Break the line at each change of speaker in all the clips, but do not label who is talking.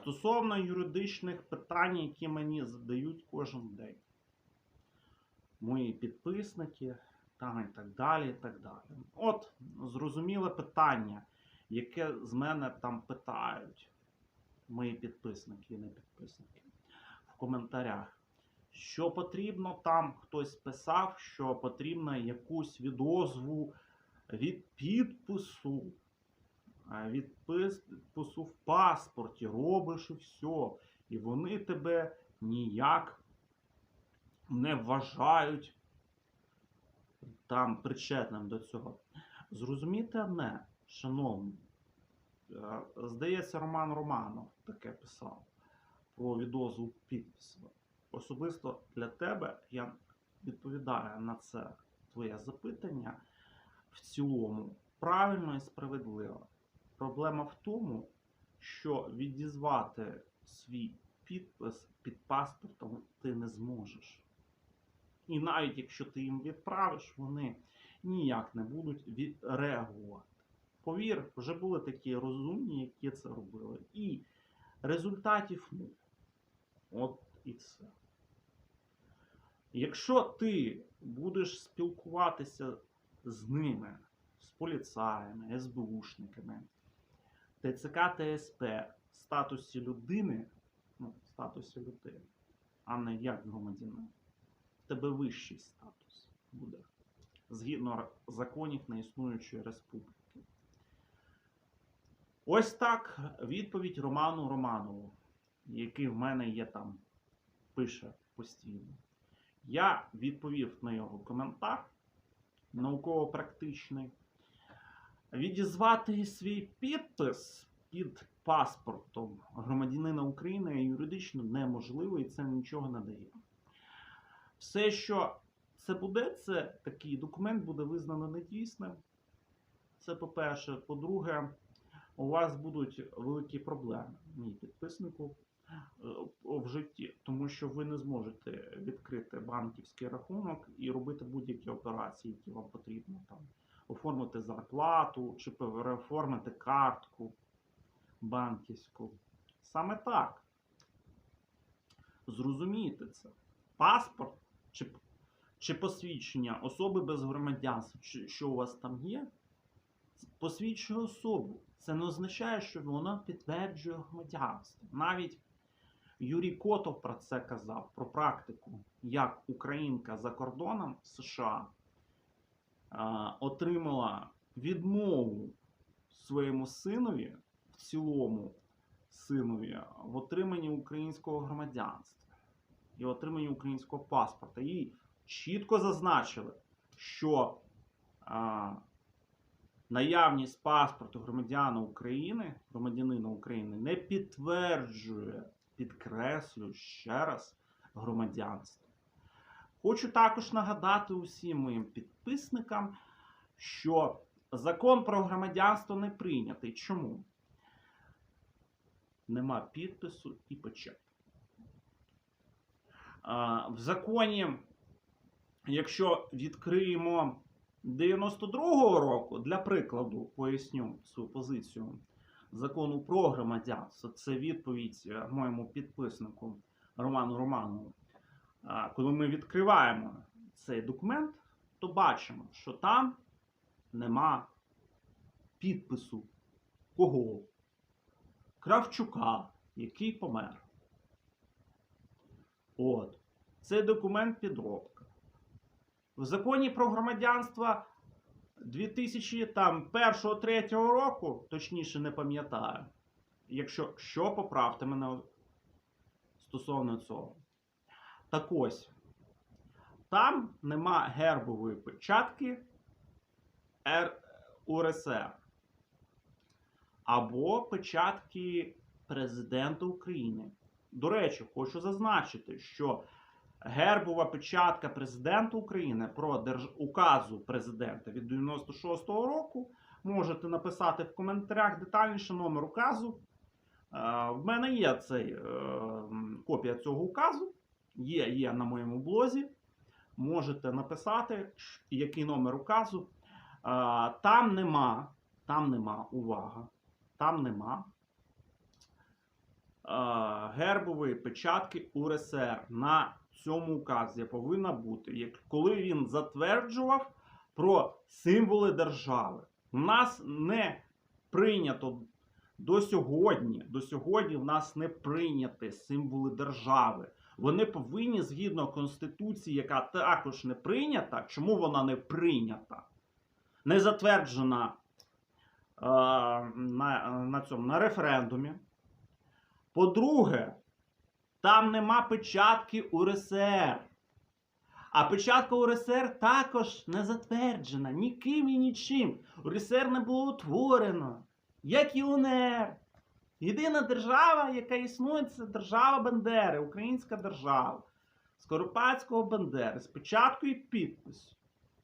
Стосовно юридичних питань, які мені задають кожен день. Мої підписники, там і так далі. і так далі. От, зрозуміле питання, яке з мене там питають мої підписники і не підписники в коментарях. Що потрібно там, хтось писав, що потрібно якусь відозву від підпису. А від підпису в паспорті робиш і все. І вони тебе ніяк не вважають там причетним до цього. Зрозумійте одне, шановні. Е, Здається, Роман Романов таке писав про відозву підпису. Особисто для тебе я відповідаю на це твоє запитання в цілому правильно і справедливо. Проблема в тому, що відізвати свій підпис під паспортом ти не зможеш. І навіть якщо ти їм відправиш, вони ніяк не будуть від- реагувати. Повір, вже були такі розумні, які це робили. І результатів нуль. От і все. Якщо ти будеш спілкуватися з ними, з поліцаями, СБУшниками, ТЦК ТСП в статусі людини, ну, в статусі людини, а не як громадянина, в тебе вищий статус буде згідно законів неіснуючої республіки. Ось так відповідь Роману Романову, який в мене є там, пише постійно. Я відповів на його коментар науково-практичний. Відізвати свій підпис під паспортом громадянина України юридично неможливо і це нічого не дає. Все, що це буде, це такий документ буде визнано недійсним. Це по-перше. По-друге, у вас будуть великі проблеми, мій підписнику, е, в житті, тому що ви не зможете відкрити банківський рахунок і робити будь-які операції, які вам потрібно там оформити зарплату чи переоформити картку банківську. Саме так. Зрозумійте це. Паспорт чи, чи посвідчення особи без громадянства, що у вас там є, посвідчує особу. Це не означає, що вона підтверджує громадянство. Навіть Юрій Котов про це казав, про практику, як українка за кордоном США отримала відмову своєму синові, в цілому синові, в отриманні українського громадянства і отриманні українського паспорта. І чітко зазначили, що а, наявність паспорту громадяна України, громадянина України не підтверджує, підкреслю ще раз, громадянство. Хочу також нагадати усім моїм підписникам, що закон про громадянство не прийнятий. Чому? Нема підпису і печатки. В законі, якщо відкриємо 92-го року, для прикладу, поясню свою позицію закону про громадянство, це відповідь е, моєму підписнику Роману Романову. Коли ми відкриваємо цей документ, то бачимо, що там нема підпису кого? Кравчука, який помер. От. Цей документ підробка. В законі про громадянство 2001-2003 року, точніше не пам'ятаю, якщо що, поправте мене стосовно цього. Так ось, там нема гербової печатки Р... Або печатки президента України. До речі, хочу зазначити, що гербова печатка президента України про держ... указу президента від 96-го року можете написати в коментарях детальніше номер указу. Е, В мене є цей, е, копія цього указу. Є, є на моєму блозі. Можете написати, який номер указу. Там нема, там нема, увага, там нема гербової печатки УРСР на цьому указі повинна бути, коли він затверджував про символи держави. У нас не прийнято до сьогодні, до сьогодні в нас не прийняті символи держави. Вони повинні згідно Конституції, яка також не прийнята. Чому вона не прийнята? Не затверджена е, на, на цьому на референдумі. По-друге, там нема печатки УРСР. А печатка УРСР також не затверджена ніким і нічим. УРСР не було утворено, як і УНР. Єдина держава, яка існує, це держава Бандери, українська держава. Скоропадського Бандери з печаткою і підписю.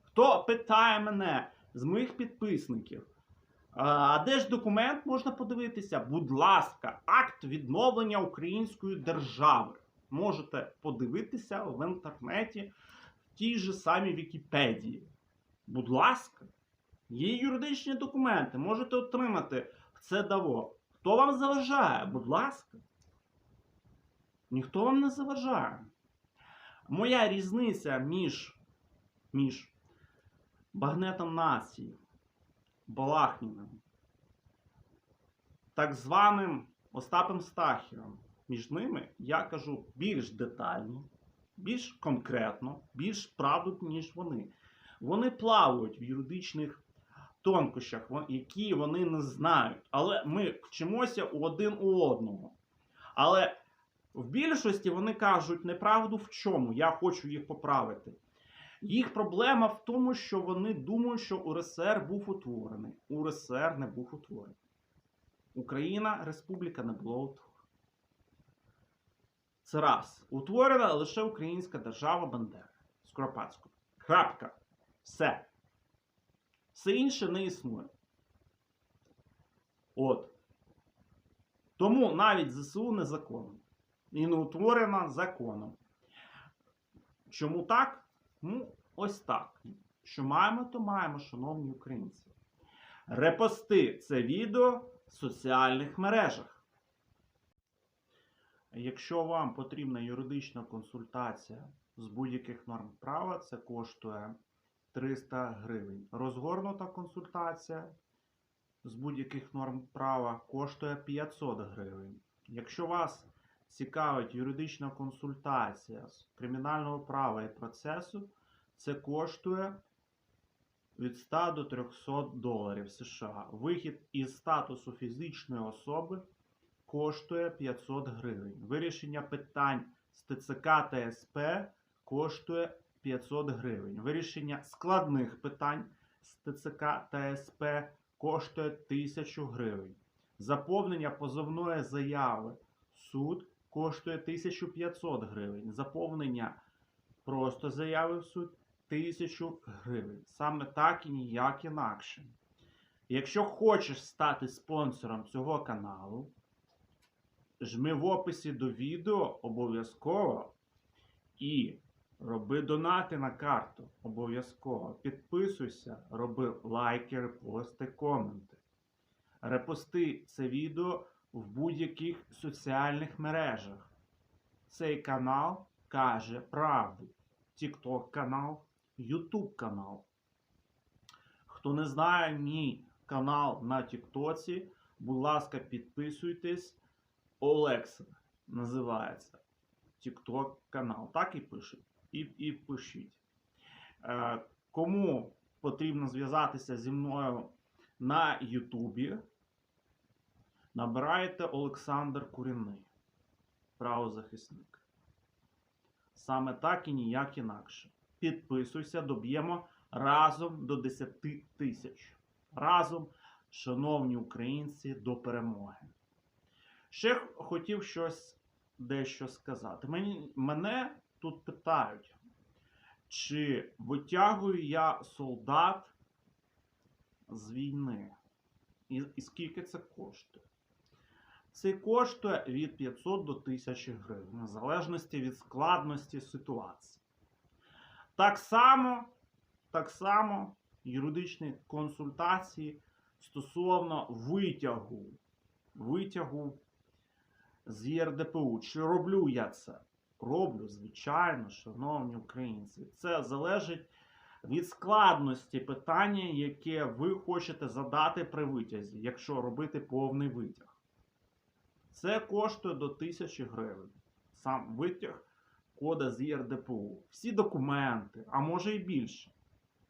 Хто питає мене з моїх підписників? А де ж документ можна подивитися? Будь ласка, акт відновлення української держави. Можете подивитися в інтернеті в тій же самій Вікіпедії. Будь ласка, є юридичні документи, можете отримати це даво. Хто вам заважає? Будь ласка. Ніхто вам не заважає. Моя різниця між, між багнетом нації, Балахніним, так званим Остапом Стахером. Між ними я кажу більш детально, більш конкретно, більш правду, ніж вони. Вони плавають в юридичних тонкощах, які вони не знають. Але ми вчимося один у одного. Але в більшості вони кажуть неправду в чому. Я хочу їх поправити. Їх проблема в тому, що вони думають, що УРСР був утворений. УРСР не був утворений. Україна, республіка не була утворена. Це раз. Утворена лише українська держава Бандера. Скоропадську. Крапка. Все. Все інше не існує. От. Тому навіть ЗСУ незаконно. І не утворена законом. Чому так? Ну, ось так. Що маємо, то маємо, шановні українці. Репости це відео в соціальних мережах. Якщо вам потрібна юридична консультація з будь-яких норм права, це коштує 300 гривень. Розгорнута консультація з будь-яких норм права коштує 500 гривень. Якщо вас цікавить юридична консультація з кримінального права і процесу, це коштує від 100 до 300 доларів США. Вихід із статусу фізичної особи коштує 500 гривень. Вирішення питань з ТЦК та СП коштує 500 гривень. Вирішення складних питань з ТЦК та СП коштує 1000 гривень. Заповнення позовної заяви суд коштує 1500 гривень. Заповнення просто заяви в суд 1000 гривень. Саме так і ніяк інакше. Якщо хочеш стати спонсором цього каналу, жми в описі до відео обов'язково і роби донати на карту обов'язково. Підписуйся, роби лайки, репости, коменти. Репости це відео в будь-яких соціальних мережах. Цей канал каже правду. TikTok канал, YouTube канал. Хто не знає мій канал на Тіктоці, будь ласка, підписуйтесь. Олекса називається. TikTok канал. Так і пишуть. І, і пишіть. Е, кому потрібно зв'язатися зі мною на Ютубі, набирайте Олександр Курінний, правозахисник. Саме так і ніяк інакше. Підписуйся, доб'ємо разом до 10 тисяч. Разом, шановні українці, до перемоги. Ще хотів щось дещо сказати. Мені, мене тут питають, чи витягую я солдат з війни? І, і скільки це коштує? Це коштує від 500 до 1000 гривень, в залежності від складності ситуації. Так само, так само юридичні консультації стосовно витягу, витягу з ЄРДПУ. Чи роблю я це? Роблю, звичайно, шановні українці. Це залежить від складності питання, яке ви хочете задати при витязі, якщо робити повний витяг. Це коштує до 1000 гривень. Сам витяг кода з ЄРДПУ. Всі документи, а може і більше.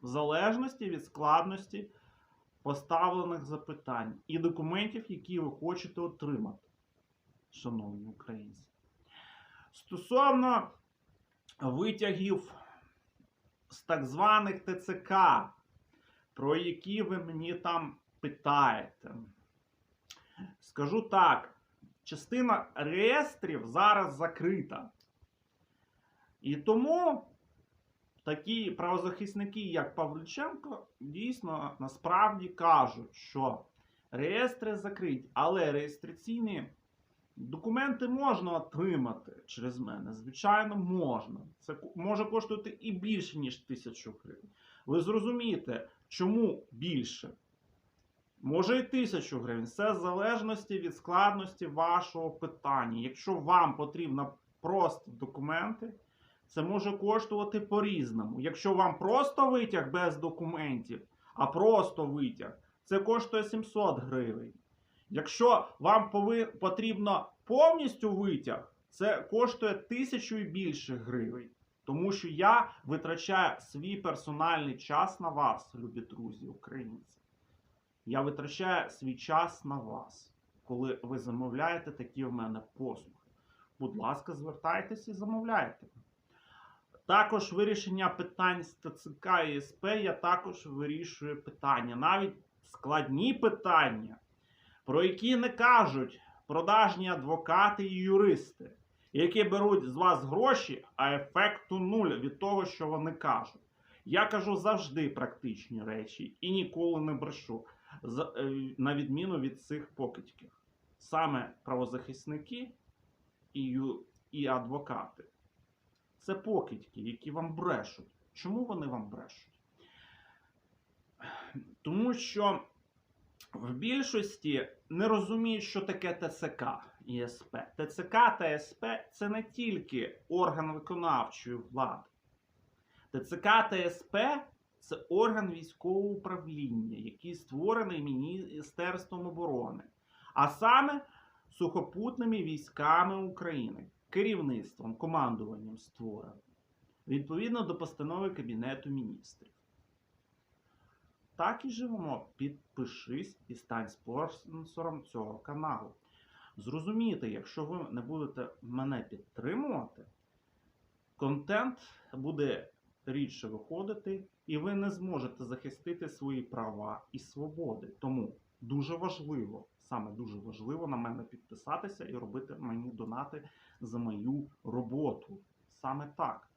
В залежності від складності поставлених запитань і документів, які ви хочете отримати, шановні українці. Стосовно витягів з так званих ТЦК, про які ви мені там питаєте. Скажу так, частина реєстрів зараз закрита. І тому такі правозахисники, як Павлюченко, дійсно насправді кажуть, що реєстри закриті, але реєстраційні документи можна отримати через мене. Звичайно, можна. Це може коштувати і більше, ніж тисячу гривень. Ви зрозумієте, чому більше? Може і тисячу гривень. Це в залежності від складності вашого питання. Якщо вам потрібно просто документи, це може коштувати по-різному. Якщо вам просто витяг без документів, а просто витяг, це коштує 700 гривень. Якщо вам потрібно повністю витяг, це коштує тисячу і більше гривень. Тому що я витрачаю свій персональний час на вас, любі друзі, українці. Я витрачаю свій час на вас, коли ви замовляєте такі в мене послуги. Будь ласка, звертайтеся і замовляйте. Також вирішення питань з ТЦК і СП я також вирішую питання. Навіть складні питання, про які не кажуть продажні адвокати і юристи, які беруть з вас гроші, а ефекту нуль від того, що вони кажуть. Я кажу завжди практичні речі і ніколи не брешу, е, на відміну від цих покидьків. Саме правозахисники і, і адвокати. Це покидьки, які вам брешуть. Чому вони вам брешуть? Тому що в більшості не розуміють, що таке ТЦК і СП. ТЦК та СП це не тільки орган виконавчої влади. ТЦК та СП це орган військового управління, який створений Міністерством оборони, а саме сухопутними військами України, керівництвом, командуванням створений, відповідно до постанови Кабінету міністрів. Так і живемо. Підпишись і стань спонсором цього каналу. Зрозумійте, якщо ви не будете мене підтримувати, контент буде рідше виходити, і ви не зможете захистити свої права і свободи. Тому дуже важливо, саме дуже важливо на мене підписатися і робити мені донати за мою роботу. Саме так.